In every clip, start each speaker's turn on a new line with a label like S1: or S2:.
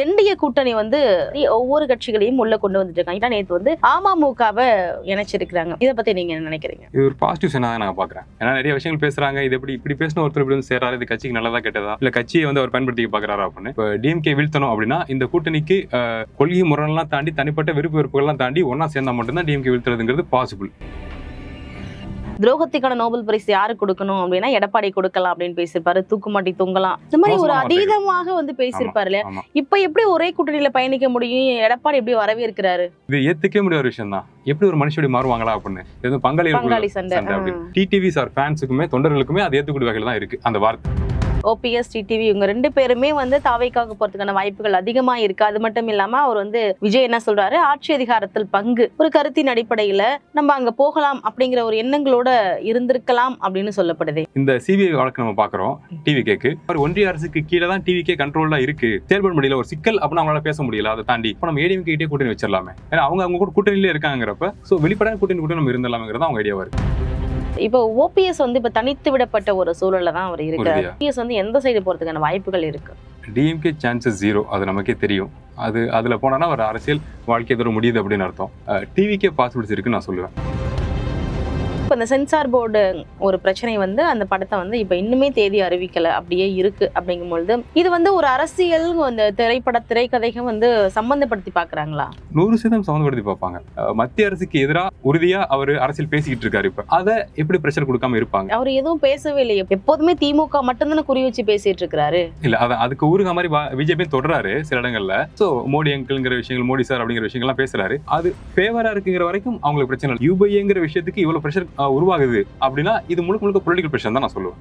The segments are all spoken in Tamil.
S1: என்டிஏ கூட்டணி வந்து ஒவ்வொரு கட்சிகளையும் உள்ள கொண்டு வந்துட்டு இருக்காங்க நேற்று வந்து அமமுகவை இணைச்சிருக்கிறாங்க. இதை பத்தி நீங்க என்ன நினைக்கிறீங்க?
S2: இது ஒரு பாசிட்டிவ் சைனா தான் நான் பாக்குறேன் ஏன்னா நிறைய விஷயங்கள் பேசுறாங்க. இது எப்படி இப்படி பேசின ஒருத்தர் இப்படி வந்து சேராரு? இது கட்சிக்கு நல்லதா கெட்டதா? இல்ல கட்சியை வந்து அவர் பயன்படுத்தி பாக்குறாரா அப்படின்னு. இப்போ டிஎம்கே வீழ்த்தணும் அப்படின்னா இந்த கூட்டணிக்கு கொள்கை முரணெல்லாம் தாண்டி தனிப்பட்ட விருப்ப வெறுப்புகள்லாம் தாண்டி ஒன்னா சேர்ந்தா மட்டும்தான் டிஎம்கே வீழ்த்துறதுங்கிறது பாசிபிள்
S1: துரோகத்துக்கான நோபல் பரிசு யாருக்கு கொடுக்கணும் அப்படின்னா எடப்பாடி கொடுக்கலாம் அப்படின்னு பேசியிருப்பாரு. தூக்குமாட்டி தூங்கலாம். இந்த மாதிரி ஒரு. அதீதமாக வந்து பேசியிருப்பாரு இல்லையா? இப்ப எப்படி ஒரே கூட்டணியில பயணிக்க முடியும்? எடப்பாடி எப்படி வரவேற்கிறாரு?
S2: இது ஏத்துக்கவே முடியாத விஷயம் தான் எப்படி ஒரு மனுஷடி மாறுவாங்களா அப்படின்னு? இது பங்காளி
S1: பங்காளி சண்டை.
S2: டிடிவி சார் ஃபேன்ஸுக்குமே தொண்டர்களுக்குமே அது ஏத்துக்கூடிய வகையில் தான் இருக்கு. அந்த வார்த்தை.
S1: ஓபிஎஸ் டிடிவி இவங்க ரெண்டு பேருமே வந்து தாவைக்காக போறதுக்கான வாய்ப்புகள் அதிகமா இருக்கு. அது மட்டும் இல்லாம அவர் வந்து விஜய் என்ன சொல்றாரு? ஆட்சி அதிகாரத்தில் பங்கு. ஒரு கருத்தின் அடிப்படையில நம்ம அங்க போகலாம் அப்படிங்கிற ஒரு எண்ணங்களோட இருந்திருக்கலாம் அப்படின்னு சொல்லப்படுது.
S2: இந்த சிபிஐ வழக்கு நம்ம பாக்குறோம். டிவி கேக்கு ஒரு ஒன்றிய அரசுக்கு கீழே தான் டிவி கே கண்ட்ரோல்ல இருக்கு. செயல்பட முடியல ஒரு சிக்கல் அப்படின்னு அவங்களால பேச முடியல. அதை தாண்டி இப்போ நம்ம ஏடிஎம் கிட்டே கூட்டணி வச்சிடலாமே. ஏன்னா அவங்க அவங்க கூட கூட்டணியிலே இருக்காங்கிறப்ப ஸோ வெளிப்படையான கூட்டணி கூட நம்ம இருந்தலாம்ங்கிறது அவங்க ஐடியாவா இருக்கு.
S1: இப்போ ஓபிஎஸ் வந்து இப்ப தனித்து விடப்பட்ட ஒரு சூழல்ல தான் அவர் இருக்காரு. ஓபிஎஸ் வந்து எந்த சைடு போறதுக்கான வாய்ப்புகள் இருக்கு?
S2: டிஎம்கே சான்சஸ் ஜீரோ அது நமக்கே தெரியும். அது அதுல போனா ஒரு அரசியல் வாழ்க்கை இதோட முடியுது அப்படின்னு அர்த்தம். டிவிக்கே பாசிபிலிட்டிஸ் இருக்குன்னு நான் சொல்லுவேன்.
S1: இப்போ இந்த சென்சார் போர்டு ஒரு பிரச்சனை வந்து அந்த படத்தை வந்து இப்போ இன்னுமே தேதி அறிவிக்கல அப்படியே இருக்கு அப்படிங்கும்பொழுது இது வந்து ஒரு அரசியல் அந்த திரைப்பட திரைக்கதைகள் வந்து சம்பந்தப்படுத்தி பாக்குறாங்களா
S2: நூறு சதவீதம் சம்மந்தப்படுத்தி பார்ப்பாங்க. மத்திய அரசுக்கு எதிராக உறுதியா அவர் அரசியல் பேசிக்கிட்டு இருக்காரு இப்ப. அதை எப்படி பிரஷர் கொடுக்காம இருப்பாங்க?
S1: அவர் எதுவும் பேசவே இல்லையே. எப்போதுமே திமுக மட்டும்தானே குறி வச்சு பேசிட்டு இருக்கிறாரு
S2: இல்ல அத அதுக்கு ஊருக மாதிரி பிஜேபி தொடராரு சில இடங்கள்ல. சோ மோடி அங்கிள்ங்கிற விஷயங்கள் மோடி சார் அப்படிங்கிற விஷயங்கள்லாம் பேசுறாரு. அது ஃபேவரா இருக்குங்கிற வரைக்கும் அவங்களுக்கு பிரச்சனை இல்லை. யூபிஏங்கிற விஷயத்துக்கு இவ்வளவு பிரஷர் உருவாகுது. அப்படின்னா இது முழுக்க முழுக்க பொலிட்டிக்கல் பிரஷர் தான் நான் சொல்லுவேன்.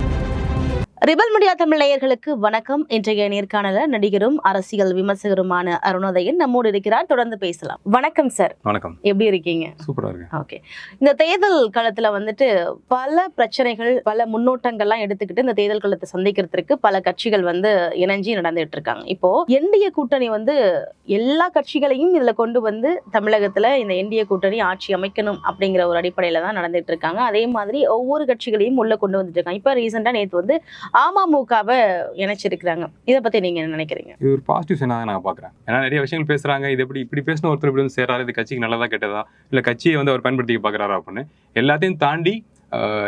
S1: ரிபல் மீடியா தமிழ் நேயர்களுக்கு வணக்கம். இன்றைய நேர்காணல நடிகரும் அரசியல் விமர்சகருமான அருணோதயன் நம்மோடு இருக்கிறார். தொடர்ந்து பேசலாம். வணக்கம் சார்.
S2: வணக்கம்.
S1: எப்படி இருக்கீங்க?
S2: சூப்பரா இருக்கு
S1: ஓகே. இந்த தேர்தல் காலத்துல வந்துட்டு பல பிரச்சனைகள் பல முன்னோட்டங்கள்லாம் எடுத்துக்கிட்டு இந்த தேர்தல் காலத்தை சந்திக்கிறதுக்கு பல கட்சிகள் வந்து இணைஞ்சு நடந்துட்டு இருக்காங்க. இப்போ என்டிஏ கூட்டணி வந்து எல்லா கட்சிகளையும் இதுல கொண்டு வந்து தமிழகத்துல இந்த என்டிஏ கூட்டணி ஆட்சி அமைக்கணும் அப்படிங்கிற ஒரு அடிப்படையில தான் நடந்துட்டு இருக்காங்க. அதே மாதிரி ஒவ்வொரு கட்சிகளையும் உள்ள கொண்டு வந்துட்டு இருக்காங்க. இப்ப ரீசெண்டா நேத்து வந்து அமமுகவை இணைச்சிருக்கிறாங்க. இதை பத்தி நீங்க என்ன நினைக்கிறீங்க?
S2: இது ஒரு பாசிட்டிவ் சைனாக தான் நான் பார்க்குறேன் ஏன்னா நிறைய விஷயங்கள் பேசுறாங்க. இது எப்படி இப்படி பேசின ஒருத்தர் இப்படி வந்து சேராரு? இது கட்சிக்கு நல்லதா கெட்டதா? இல்லை கட்சியை வந்து அவர் பயன்படுத்தி பார்க்குறாரா அப்படின்னு? எல்லாத்தையும் தாண்டி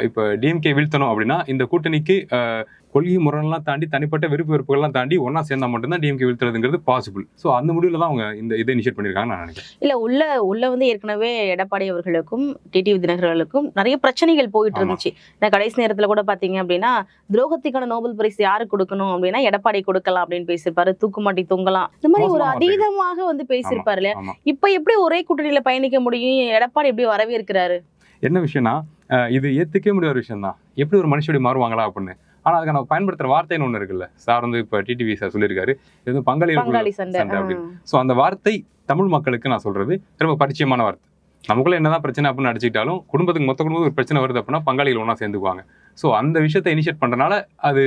S2: இப்போ டிஎம்கே வீழ்த்தணும் அப்படின்னா இந்த கூட்டணிக்கு கொள்கை முரணெல்லாம் தாண்டி தனிப்பட்ட விருப்ப வெறுப்புகள்லாம் தாண்டி ஒன்றா சேர்ந்தா மட்டும்தான் டிஎம்கே வீழ்த்துறதுங்கிறது பாசிபிள் ஸோ அந்த முடிவில் தான் அவங்க இந்த இதை இனிஷியேட் பண்ணியிருக்காங்க நான் நினைக்கிறேன்.
S1: இல்ல உள்ள உள்ள வந்து ஏற்கனவே எடப்பாடி அவர்களுக்கும் டிடிவி தினகரர்களுக்கும் நிறைய பிரச்சனைகள் போயிட்டு. இருந்துச்சு. நான் கடைசி நேரத்துல கூட பாத்தீங்க அப்படின்னா துரோகத்துக்கான நோபல் பரிசு யாருக்கு கொடுக்கணும் அப்படின்னா எடப்பாடி கொடுக்கலாம் அப்படின்னு பேசியிருப்பாரு. தூக்குமாட்டி தூங்கலாம். இந்த மாதிரி ஒரு. அதீதமாக வந்து பேசியிருப்பாரு இல்லையா? இப்ப எப்படி ஒரே கூட்டணியில பயணிக்க முடியும்? எடப்பாடி எப்படி வரவேற்கிறாரு?
S2: என்ன விஷயம்னா இது ஏத்துக்கவே முடியாத ஒரு விஷயம் தான் எப்படி ஒரு மனுஷடி மாறுவாங்களா அப்படின்னு. ஆனா அதுக்கு நம்ம பயன்படுத்துற வார்த்தைன்னு ஒன்று இருக்குல்ல. சார் வந்து இப்போ டிடிவி சார் சொல்லியிருக்காரு. இது வந்து பங்காளி
S1: சண்டை.
S2: அப்படின்னு. ஸோ அந்த வார்த்தை தமிழ் மக்களுக்கு நான் சொல்றது ரொம்ப பரிச்சயமான வார்த்தை. நமக்குள்ள என்னதான் பிரச்சனை அப்படின்னு அடிச்சுக்கிட்டாலும் குடும்பத்துக்கு மொத்த குடும்பத்துக்கு ஒரு பிரச்சனை வருது அப்படின்னா பங்காளிகள் ஒன்றா சேர்ந்துக்குவாங்க. ஸோ அந்த விஷயத்தை இனிஷியேட் பண்றதுனால அது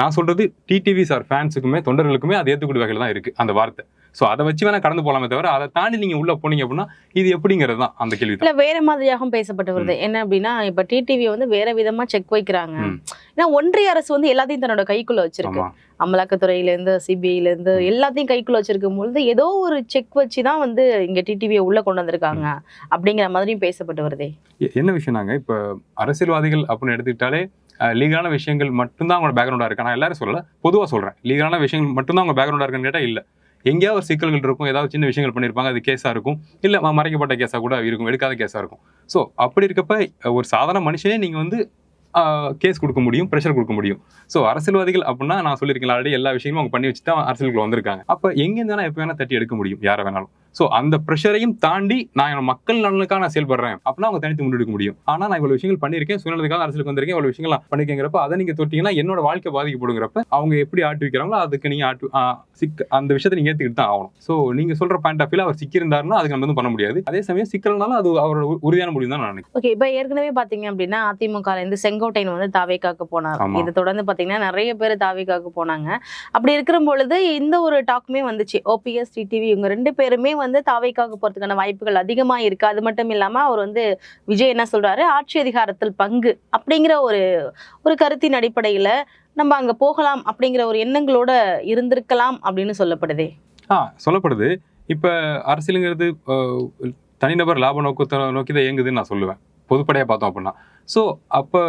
S2: நான் சொல்றது டிடிவி சார் ஃபேன்ஸுக்குமே தொண்டர்களுக்குமே அது ஏற்றுக்கூடிய வகையில் தான் இருக்கு அந்த வார்த்தை. ஸோ அதை வச்சு வேணா கடந்து போலாமே தவிர அதை தாண்டி நீங்க உள்ள போனீங்க அப்படின்னா இது எப்படிங்கிறது தான் அந்த கேள்வி
S1: இல்ல வேற மாதிரியாகவும் பேசப்பட்டு வருது என்ன அப்படின்னா இப்ப டிடிவி வந்து வேற விதமா செக் வைக்கிறாங்க. ஏன்னா ஒன்றிய அரசு வந்து எல்லாத்தையும் தன்னோட கைக்குள்ள வச்சிருக்கு.
S2: ஆமா.
S1: அமலாக்கத்துறையில இருந்து சிபிஐல இருந்து
S2: ம்.
S1: எல்லாத்தையும் கைக்குள்ள வச்சிருக்கும் பொழுது ஏதோ ஒரு செக் வச்சு தான் வந்து இங்க டிடிவியை உள்ள கொண்டு வந்திருக்காங்க. அப்படிங்கிற மாதிரியும் பேசப்பட்டு வருதே
S2: என்ன விஷயம்னாங்க இப்போ அரசியல்வாதிகள் அப்படின்னு எடுத்துக்கிட்டாலே லீகலான விஷயங்கள் மட்டும்தான் அவங்களோட பேக்ரவுண்டாக இருக்கு. நான் எல்லாரும் சொல்லல பொதுவாக சொல்றேன். லீகலான விஷயங்கள் மட்டும்தான் அவங்க பேக்ரவுண்டாக இருக்குன்னு கேட்டால் இல்லை. எங்கேயாவது ஒரு சிக்கல்கள் இருக்கும் ஏதாவது சின்ன விஷயங்கள் பண்ணியிருப்பாங்க அது கேஸாக இருக்கும். இல்லை மறைக்கப்பட்ட கேஸாக கூட இருக்கும் எடுக்காத கேஸாக இருக்கும். ஸோ அப்படி இருக்கப்ப ஒரு சாதாரண மனுஷனே நீங்கள் வந்து கேஸ் கொடுக்க முடியும் ப்ரெஷர் கொடுக்க முடியும். ஸோ அரசியல்வாதிகள் அப்படின்னா நான் சொல்லியிருக்கேன் ஆல்ரெடி எல்லா விஷயமும் அவங்க பண்ணி வச்சு தான் அரசியலுக்குள்ள வந்திருக்காங்க. அப்போ எங்கேருந்து வேணா எப்போ வேணால் தட்டி எடுக்க முடியும் யாரை வேணாலும். ஸோ அந்த ப்ரெஷரையும் தாண்டி நான் என் மக்கள் நலனுக்காக நான் செயல்படுறேன். அப்படின்னா அவங்க தனித்து முன்னெடுக்க முடியும். ஆனால் நான் இவ்வளவு விஷயங்கள் பண்ணியிருக்கேன். சுயநலத்துக்காக அரசியலுக்கு வந்திருக்கேன். இவ்வளவு விஷயங்கள் நான் பண்ணிருக்கேங்கிறப்ப அதை நீங்க தொட்டீங்கன்னா என்னோட வாழ்க்கை பாதிக்கப்படுங்கிறப்ப அவங்க எப்படி ஆட்டு வைக்கிறாங்களோ அதுக்கு நீங்க ஆட்டு ஆ, சிக்க அந்த விஷயத்தை நீங்க ஏத்துக்கிட்டு தான் ஆகணும். ஸோ நீங்க சொல்ற பாயிண்ட் ஆஃப் வியூல அவர் சிக்கியிருந்தாருன்னா அதுக்கு நம்ம வந்து பண்ண முடியாது. அதே சமயம் சிக்கல்னாலும் அது அவரோட உறுதியான முடிவு தான் நான் நினைக்கிறேன்.
S1: ஓகே இப்ப ஏற்கனவே பாத்தீங்க அப்படின்னா அதிமுக இருந்து செங்கோட்டையன் வந்து தாவேக்காக்கு போனார். இதை தொடர்ந்து பாத்தீங்கன்னா நிறைய பேர் தாவேக்காக்கு போனாங்க. அப்படி இருக்கிற பொழுது இந்த ஒரு டாக்குமே வந்துச்சு. ஓபிஎஸ் டிடிவி இவங்க ரெண்டு பேருமே வந்து தாவைக்காக போறதுக்கான வாய்ப்புகள் அதிகமா இருக்கு. அது மட்டும் இல்லாம அவர் வந்து விஜய் என்ன சொல்றாரு? ஆட்சி அதிகாரத்தில் பங்கு அப்படிங்கிற ஒரு ஒரு கருத்தின் அடிப்படையில நம்ம அங்க போகலாம் அப்படிங்கிற ஒரு எண்ணங்களோட இருந்திருக்கலாம் அப்படின்னு சொல்லப்படுதே.
S2: ஆ சொல்லப்படுது. இப்ப அரசியலுங்கிறது தனிநபர் லாப நோக்கத்தை நோக்கி தான் இயங்குதுன்னு நான் சொல்லுவேன். பொதுப்படையா பார்த்தோம் அப்படின்னா. ஸோ அப்போ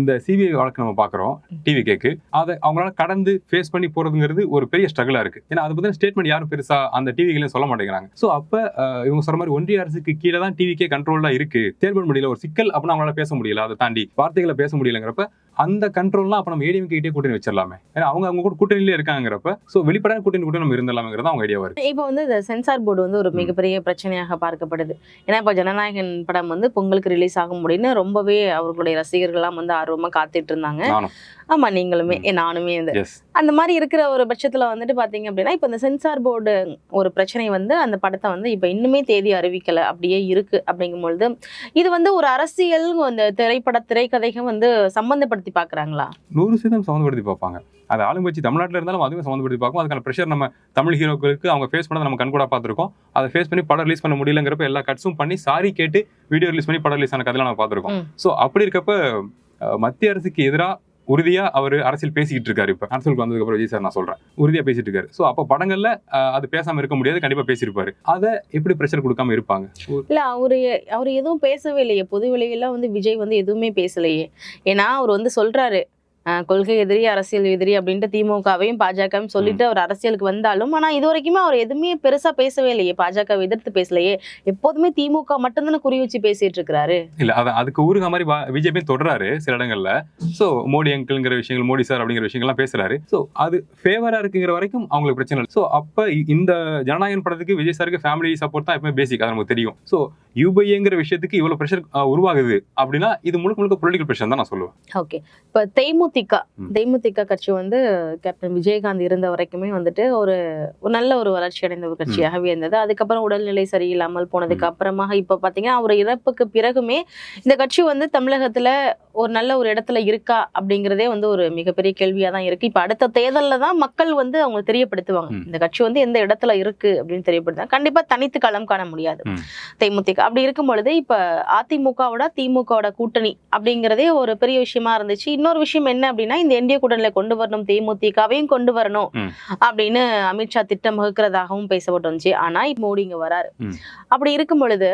S2: இந்த சிபிஐ வழக்கு நம்ம பார்க்குறோம் டிவி கேக்கு. அதை அவங்களால கடந்து ஃபேஸ் பண்ணி போறதுங்கிறது ஒரு பெரிய ஸ்ட்ரகிளா இருக்கு. ஏன்னா அதை பத்தின ஸ்டேட்மெண்ட் யாரும் பெருசா அந்த டிவிகளையும் சொல்ல மாட்டேங்கிறாங்க. ஸோ அப்ப இவங்க சொல்ற மாதிரி ஒன்றிய அரசுக்கு கீழே தான் டிவிக்கே கண்ட்ரோல்ல இருக்கு. செயல்பட முடியல ஒரு சிக்கல் அப்படின்னு அவங்களால பேச முடியல அதை தாண்டி வார்த்தைகளை பேச முடியலங்கிறப்ப அந்த கண்ட்ரோல்லாம் அப்ப நம்ம ஏடிஎம் கிட்டே கூட்டணி வச்சிடலாமே. ஏன்னா அவங்க அவங்க கூட கூட்டணியிலே இருக்காங்கிறப்ப ஸோ வெளிப்படையான கூட்டணி கூட நம்ம இருந்தலாம்ங்கிறது அவங்க ஐடியாவா இருக்கு.
S1: இப்போ வந்து இந்த சென்சார் போர்டு வந்து ஒரு. மிகப்பெரிய பிரச்சனையாக பார்க்கப்படுது. ஏன்னா இப்போ ஜனநாயகன் படம் வந்து பொங்கலுக்கு ரிலீஸ் ஆகும் முடியும்னு ரொம்பவே அவர்களுடைய ரசிகர்கள்லாம் வந்து ஆர்வமா காத்துட்டு இருந்தாங்க ஆமா நீங்களுமே நானுமே இந்த அந்த மாதிரி இருக்கிற ஒரு பட்சத்துல வந்துட்டு பாத்தீங்க அப்படின்னா இப்போ இந்த சென்சார் போர்டு ஒரு பிரச்சனை வந்து அந்த படத்தை வந்து இப்போ இன்னுமே தேதி அறிவிக்கல. அப்படியே இருக்கு அப்படிங்கும்பொழுது இது வந்து ஒரு அரசியல் அந்த திரைப்பட திரைக்கதைகள் வந்து சம்பந்தப்படுத்தி பாக்குறாங்களா?
S2: நூறு சதவீதம் சம்மந்தப்படுத்தி பார்ப்பாங்க. அது ஆளுங்கட்சி தமிழ்நாட்டில் இருந்தாலும் அதுவும் சம்மந்தப்படுத்தி பார்க்கும். அதுக்கான ப்ரெஷர் நம்ம தமிழ் ஹீரோக்களுக்கு அவங்க ஃபேஸ் பண்ணதை நம்ம கண்கூட பார்த்துருக்கோம். அதை ஃபேஸ் பண்ணி படம் ரிலீஸ் பண்ண முடியலங்கிறப்ப எல்லா கட்ஸும் பண்ணி சாரி கேட்டு வீடியோ ரிலீஸ் பண்ணி படம் ரிலீஸ் ஆன கதையில நம்ம பார்த்துருக்கோம். ஸோ அப்படி இருக்கப்ப மத்திய அரசுக்கு எதிராக உறுதியாக அவர் அரசியல் பேசிக்கிட்டு இருக்காரு இப்போ. அரசியலுக்கு வந்ததுக்கப்புறம் விஜய் சார் நான் சொல்கிறேன் உறுதியாக பேசிட்டு இருக்காரு. ஸோ அப்போ படங்களில் அது பேசாமல் இருக்க முடியாது கண்டிப்பாக பேசியிருப்பாரு. அதை எப்படி ப்ரெஷர் கொடுக்காம இருப்பாங்க?
S1: இல்லை அவர் அவர் எதுவும் பேசவே இல்லையே. பொது வெளியெல்லாம் வந்து விஜய் வந்து எதுவுமே பேசலையே. ஏன்னா அவர் வந்து சொல்கிறாரு கொள்கை எதிரி அரசியல் எதிரி அப்படின்ட்டு திமுகவையும் பாஜகவும் சொல்லிட்டு அவர் அரசியலுக்கு வந்தாலும் ஆனா இது வரைக்குமே அவர் எதுவுமே பெருசா பேசவே இல்லையே. பாஜக எதிர்த்து பேசலையே. எப்போதுமே திமுக மட்டும்தானே குறி வச்சு பேசிட்டு இருக்கிறாரு.
S2: இல்ல அத அதுக்கு ஊருக மாதிரி பிஜேபி தொடராரு சில இடங்கள்ல. சோ மோடி அங்கிள்ங்கிற விஷயங்கள் மோடி சார் அப்படிங்கிற விஷயங்கள்லாம் பேசுறாரு. சோ அது ஃபேவரா இருக்குங்கிற வரைக்கும் அவங்களுக்கு பிரச்சனை இல்லை. சோ அப்ப இந்த ஜனநாயகன் படத்துக்கு விஜய் சாருக்கு ஃபேமிலி சப்போர்ட் தான் எப்பவுமே பேசிக் அது நமக்கு தெரியும். சோ யூபிஏங்கிற விஷயத்துக்கு இவ்வளவு ப்ரெஷர் உருவாகுது. அப்படின்னா இது முழுக்க முழுக்க பொலிட்டிக்கல் ப்ரெஷர் தான் நான் சொல்லுவேன்.
S1: ஓகே இப்ப தேமுதிக. தேமுதிக கட்சி வந்து கேப்டன் விஜயகாந்த் இருந்த வரைக்குமே வந்துட்டு ஒரு நல்ல ஒரு வளர்ச்சி அடைந்த ஒரு கட்சியாகவே இருந்தது. அதுக்கப்புறம் உடல்நிலை சரியில்லாமல் போனதுக்கு அப்புறமாக இப்ப பாத்தீங்கன்னா அவர் இறப்புக்கு பிறகுமே இந்த கட்சி வந்து தமிழகத்துல ஒரு நல்ல ஒரு இடத்துல இருக்கா அப்படிங்கிறதே வந்து ஒரு மிகப்பெரிய கேள்வியா தான் இருக்கு. இப்ப அடுத்த தேர்தல்ல தான் மக்கள் வந்து அவங்க தெரியப்படுத்துவாங்க. இந்த கட்சி வந்து எந்த இடத்துல இருக்கு அப்படின்னு தெரியப்படுத்தாங்க கண்டிப்பா தனித்து களம் காண முடியாது. தேமுதிக. அப்படி இருக்கும் பொழுது இப்ப அதிமுகவோட திமுகவோட கூட்டணி அப்படிங்கிறதே ஒரு பெரிய விஷயமா இருந்துச்சு. இன்னொரு விஷயம் என்ன அப்படின்னா இந்த என்டிஏ கூட்டணியில கொண்டு வரணும் தேமுதிகவையும் கொண்டு வரணும். அப்படின்னு அமித்ஷா திட்டம் வகுக்கிறதாகவும் பேசப்பட்டு வந்துச்சு ஆனா மோடி இங்க வராரு. அப்படி இருக்கும் பொழுது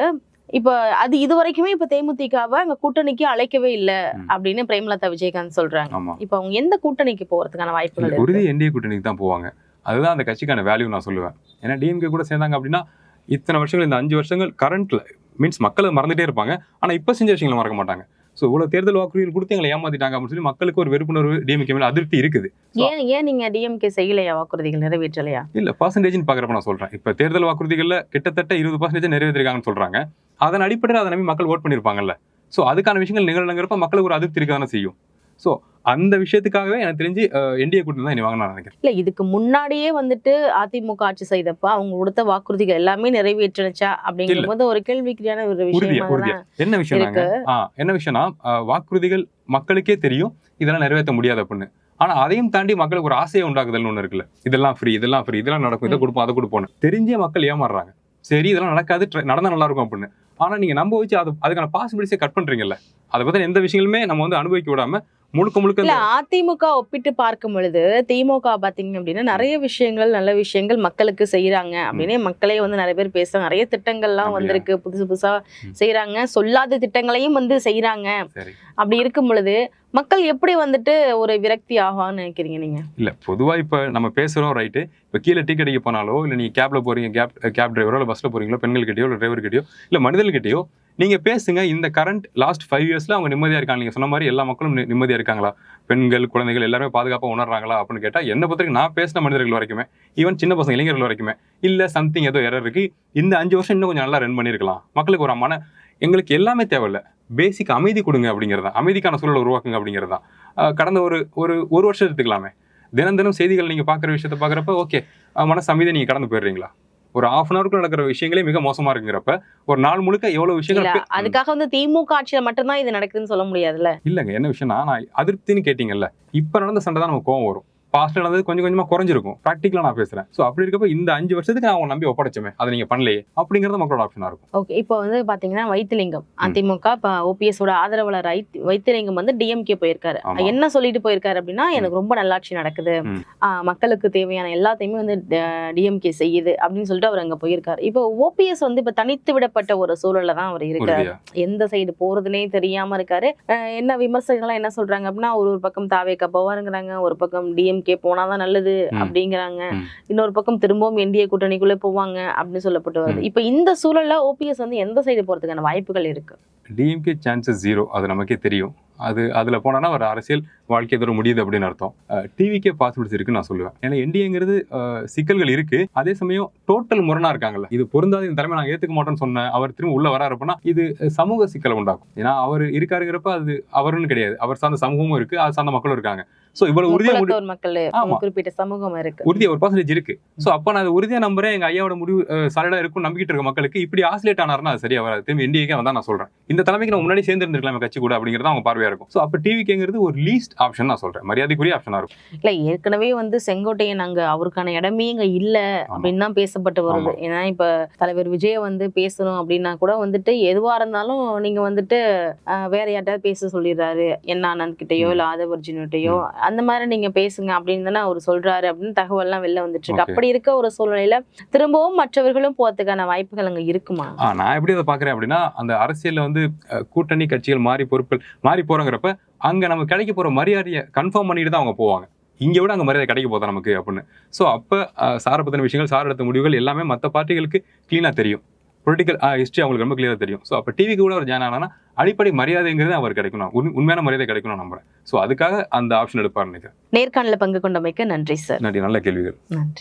S1: இப்ப அது இது வரைக்குமே இப்ப தேமுதிகவை அங்க கூட்டணிக்கு அழைக்கவே இல்ல. அப்படின்னு பிரேமலதா விஜயகாந்த் சொல்றாங்க. இப்ப அவங்க எந்த கூட்டணிக்கு போறதுக்கான வாய்ப்புகள்
S2: உறுதி என்டிஏ கூட்டணிக்கு தான் போவாங்க. அதுதான் அந்த கட்சிக்கான வேல்யூ நான் சொல்லுவேன். ஏன்னா டிஎம்கே கூட சேர்ந்தாங்க அப்படின்னா இத்தனை வருஷங்கள் இந்த அஞ்சு வருஷங்கள் கரண்ட்ல மீன்ஸ் மக்களை மறந்துட்டே இருப்பாங்க. ஆனா இப்ப செஞ்ச விஷயங்களை மறக்க மாட்டாங்க. ஸோ இவ்வளவு தேர்தல் வாக்குறுதிகள் கொடுத்து எங்களை ஏமாத்திட்டாங்க அப்படின்னு சொல்லி மக்களுக்கு ஒரு வெறுப்புணர்வு டிஎம்கே மேல அதிருப்தி இருக்குது.
S1: ஏன் ஏன் நீங்க டிஎம்கே செய்யலையா? வாக்குறுதிகள் நிறைவேற்றலையா?
S2: இல்ல பர்சன்டேஜ்னு பாக்குறப்ப நான் சொல்றேன். இப்ப தேர்தல் வாக்குறுதிகள்ல கிட்டத்தட்ட இருபது பர்சன்டேஜ் நிறைவேற்றிருக்காங்கன்னு சொல்றாங்க. அதன் அடிப்படையில் அதை நம்பி மக்கள் ஓட் பண்ணிருப்பாங்கல்ல சோ அதுக்கான விஷயங்கள் நிகழ்நங்கிறப்ப மக்களுக்கு ஒரு அதிருப்தி இருக்க தானே செய்யும். சோ அந்த விஷயத்துக்காகவே எனக்கு தெரிஞ்சு என்டிஏ கூட்டணி தான் வாங்க நான் நினைக்கிறேன்.
S1: இல்ல இதுக்கு முன்னாடியே வந்துட்டு அதிமுக ஆட்சி செய்தப்ப அவங்க கொடுத்த வாக்குறுதிகள் எல்லாமே நிறைவேற்றுனுச்சா அப்படிங்கும் போது ஒரு கேள்விக்குறியான ஒரு விஷயமா
S2: என்ன விஷயம் என்ன விஷயம்னா வாக்குறுதிகள் மக்களுக்கே தெரியும் இதெல்லாம் நிறைவேற்ற முடியாது அப்படின்னு ஆனா அதையும் தாண்டி மக்களுக்கு ஒரு ஆசையை உண்டாக்குதல்னு ஒண்ணு இருக்குல்ல. இதெல்லாம் ஃப்ரீ இதெல்லாம் ஃப்ரீ இதெல்லாம் நடக்கும் இதை கொடுப்போம் அதை கொடுப்போம் தெரிஞ்சே மக்கள் ஏமாறுறாங்க. சரி இதெல்லாம் நடக்காது நடந்தா நல்லா இருக்கும் அப்படின்னு. ஆனா நீங்க நம்ப வச்சு அது அதுக்கான பாசிபிலிட்டிஸை கட் பண்றீங்கல்ல. அதை பத்தி எந்த விஷயங்களுமே நம்ம வந்து அனுபவிக்க விடாம முழுக்க முழுக்க
S1: இல்ல அதிமுக ஒப்பிட்டு பார்க்கும் பொழுது திமுக பாத்தீங்க அப்படின்னா நிறைய விஷயங்கள் நல்ல விஷயங்கள் மக்களுக்கு செய்யறாங்க அப்படின்னே மக்களே வந்து நிறைய பேர் பேசுறாங்க. நிறைய திட்டங்கள்லாம்? வந்திருக்கு புதுசு புதுசா. செய்யறாங்க சொல்லாத திட்டங்களையும் வந்து செய்யறாங்க அப்படி இருக்கும் பொழுது மக்கள் எப்படி வந்துட்டு ஒரு விரக்தி ஆகும்னு நினைக்கிறீங்க நீங்க?
S2: இல்ல பொதுவா இப்ப நம்ம பேசுறோம் ரைட்டு இப்ப கீழே டீ கடைக்கு போனாலோ இல்ல நீங்க கேப்ல போறீங்க கேப் கேப் டிரைவரோ இல்ல பஸ்ல போறீங்களோ பெண்கள் கிட்டயோ இல்ல டிரைவர் கிட்டயோ இல்ல மனிதர்கிட்டயோ நீங்கள் பேசுங்க இந்த கரண்ட் லாஸ்ட் ஃபைவ் இயர்ஸில் அவங்க நிம்மதியாக இருக்காங்க. நீங்கள் சொன்ன மாதிரி எல்லா மக்களும் நிம்மதியாக இருக்காங்களா? பெண்கள் குழந்தைகள் எல்லாருமே பாதுகாப்பாக உணர்றாங்களா அப்படின்னு கேட்டால் என்ன பொறுத்தவரைக்கும் நான் பேசின மனிதர்கள் வரைக்குமே ஈவன் சின்ன பசங்க இளைஞர்கள் வரைக்குமே இல்லை சம்திங் ஏதோ எரர் இருக்குது இந்த அஞ்சு வருஷம் இன்னும் கொஞ்சம் நல்லா ரன் பண்ணியிருக்கலாம். மக்களுக்கு ஒரு மன எங்களுக்கு எல்லாமே தேவையில்ல. பேசிக் அமைதி கொடுங்க அப்படிங்கிறது தான். அமைதிக்கான சூழலை உருவாக்குங்க அப்படிங்கிறது தான். கடந்த ஒரு ஒரு ஒரு வருஷம் எடுத்துக்கலாமே. தினம் தினம் செய்திகள் நீங்கள் பார்க்குற விஷயத்த பார்க்குறப்ப ஓகே மனசு அமைதியை நீங்கள் கடந்து போயிடுறீங்களா? ஒரு ஹாஃப் அன் ஹவருக்கு நடக்கிற விஷயங்களே மிக மோசமா இருக்குங்கிறப்ப ஒரு நாள் முழுக்க எவ்வளவு விஷயங்கள்.
S1: அதுக்காக வந்து திமுக ஆட்சியில மட்டும்தான் இது நடக்குதுன்னு சொல்ல முடியாதுல்ல
S2: இல்லைங்க என்ன விஷயம்னா நான் அதிருப்தின்னு கேட்டீங்கல்ல இப்ப நடந்த சண்டை தான் நமக்கு கோவம் வரும் பாஸ்ட்ல நடந்தது கொஞ்சம் கொஞ்சமா குறைஞ்சிருக்கும். ப்ராக்டிக்கலா நான் பேசுறேன். ஸோ அப்படி இருக்கப்ப இந்த அஞ்சு வருஷத்துக்கு நான் உங்களை நம்பி ஒப்படைச்சோமே. அதை நீங்க பண்ணலையே. அப்படிங்கறது மக்களோட ஆப்ஷனா இருக்கும்.
S1: ஓகே இப்போ வந்து பாத்தீங்கன்னா வைத்திலிங்கம். அதிமுக இப்போ ஓபிஎஸோட ஆதரவாளர் வைத்- வைத்திலிங்கம் வந்து டிஎம்கே போயிருக்காரு. என்ன சொல்லிட்டு போயிருக்காரு அப்படின்னா எனக்கு ரொம்ப நல்லாட்சி நடக்குது. மக்களுக்கு தேவையான எல்லாத்தையுமே வந்து டிஎம்கே செய்யுது அப்படின்னு சொல்லிட்டு அவர் அங்க போயிருக்காரு. இப்போ ஓபிஎஸ் வந்து இப்ப தனித்து விடப்பட்ட ஒரு சூழல்ல தான் அவர் இருக்காரு. எந்த சைடு போறதுனே தெரியாம இருக்காரு. என்ன விமர்சகர்கள்லாம் என்ன சொல்றாங்க அப்படின்னா ஒரு ஒரு பக்கம் தாவேக்கா போவாருங்கிறாங்க ஒரு பக்கம் டிஎம்கே போனாதான் நல்லது. அப்படிங்கிறாங்க. இன்னொரு பக்கம் திரும்பவும் என்டிஏ கூட்டணிக்குள்ளே போவாங்க அப்படின்னு சொல்லப்பட்டு வருது. இப்போ இந்த சூழல்ல ஓபிஎஸ் வந்து எந்த சைடு போறதுக்கான வாய்ப்புகள் இருக்கு
S2: டிஎம்கே சான்சஸ் ஜீரோ அது நமக்கே தெரியும். அது அதுல போனா ஒரு அரசியல் வாழ்க்கை தூரம் முடியுது அப்படின்னு அர்த்தம். டிவிக்கே பாசிபிலிட்டிஸ் இருக்குன்னு நான் சொல்லுவேன். ஏன்னா என்டிஏங்கிறது சிக்கல்கள் இருக்கு. அதே சமயம் டோட்டல் முரணா இருக்காங்கல்ல. இது பொருந்தாத இந்த தலைமை நாங்க ஏத்துக்க மாட்டோம்னு சொன்ன அவர் திரும்ப உள்ள வராரு அப்படின்னா இது சமூக சிக்கலை உண்டாக்கும். ஏன்னா அவர் இருக்காருங்கிறப்ப அது அவருன்னு கிடையாது. அவர் சார்ந்த சமூகமும் இருக்கு அது சார்ந்த மக்களும் இருக்காங்க. சோ இவ்வளவு உறுதியா
S1: மக்கள் குறிப்பிட்ட சமூகம் இருக்கு.
S2: உறுதியா ஒரு பர்சன்டேஜ் இருக்கு. சோ அப்ப நான் உறுதியா நம்புறேன். எங்க ஐயாவோட முடிவு சாலிடா இருக்கும் நம்பிக்கிட்டு இருக்க மக்களுக்கு இப்படி ஆசிலேட் ஆனாருன்னா அது சரியா வராது. திரும்பி என்டிஏக்கே வந்தா நான் சொல்றேன். இந்த தலைமைக்கு நான் முன்னாடி சேர்ந்து இருந்திருக்கலாம் கட்சி கூட அப்படிங்கிறது அவங்க பார்வையா இருக்கும். சோ அப்ப டிவிக்கேங்கிறது ஒரு லீஸ்ட் ஆப்ஷன் நான் சொல்றேன். மரியாதைக்குரிய ஆப்ஷனா இருக்கும்.
S1: இல்ல ஏற்கனவே வந்து செங்கோட்டையன் அங்க அவருக்கான இடமே இங்க இல்ல அப்படின்னு தான் பேசப்பட்டு வருது. ஏன்னா இப்ப தலைவர் விஜய வந்து பேசணும் அப்படின்னா கூட வந்துட்டு எதுவா இருந்தாலும் நீங்க வந்துட்டு வேற யார்ட்டாவது பேச சொல்லிடுறாரு. என்ன ஆனந்த் கிட்டயோ. இல்ல ஆதவர்ஜுன்கிட்டயோ அந்த மாதிரி நீங்க பேசுங்க அப்படின்னு தானே அவர் சொல்றாரு அப்படின்னு தகவல்லாம் வெளில வந்துட்டு இருக்கு. அப்படி இருக்க ஒரு சூழ்நிலையில திரும்பவும் மற்றவர்களும் போறதுக்கான வாய்ப்புகள் அங்க இருக்குமா?
S2: நான் எப்படி அதை பாக்குறேன் அப்படின்னா அந்த அரசியல்ல வந்து கூட்டணி கட்சிகள் மாறி பொறுப்புகள் மாறி போறங்கிறப்ப அங்க நமக்கு கிடைக்க போற மரியாதையை கன்ஃபார்ம் பண்ணிட்டு தான் அவங்க போவாங்க. இங்க விட அங்க மரியாதை கிடைக்க போதா நமக்கு அப்படின்னு. சோ அப்ப சாரை பத்தின விஷயங்கள் சார் எடுத்த முடிவுகள் எல்லாமே மத்த பார்ட்டிகளுக்கு கிளீனா தெரியும். பொலிட்டிக்கல் ஹிஸ்டரி அவங்களுக்கு ரொம்ப கிளியரா தெரியும். ஸோ அப்போ டிவிக்கு கூட ஒரு ஜாயின் ஆனா அடிப்படை மரியாதைங்கிறது அவர் கிடைக்கும் நான் உண்மை- உண்மையான மரியாதை கிடைக்கும் நான் நம்புறேன். ஸோ அதுக்காக அந்த ஆப்ஷன் எடுப்பார் நினைக்கிறேன்.
S1: நேர்காணல பங்கு கொண்டமைக்கு நன்றி சார்.
S2: நன்றி. நல்ல கேள்விகள்.
S1: நன்றி.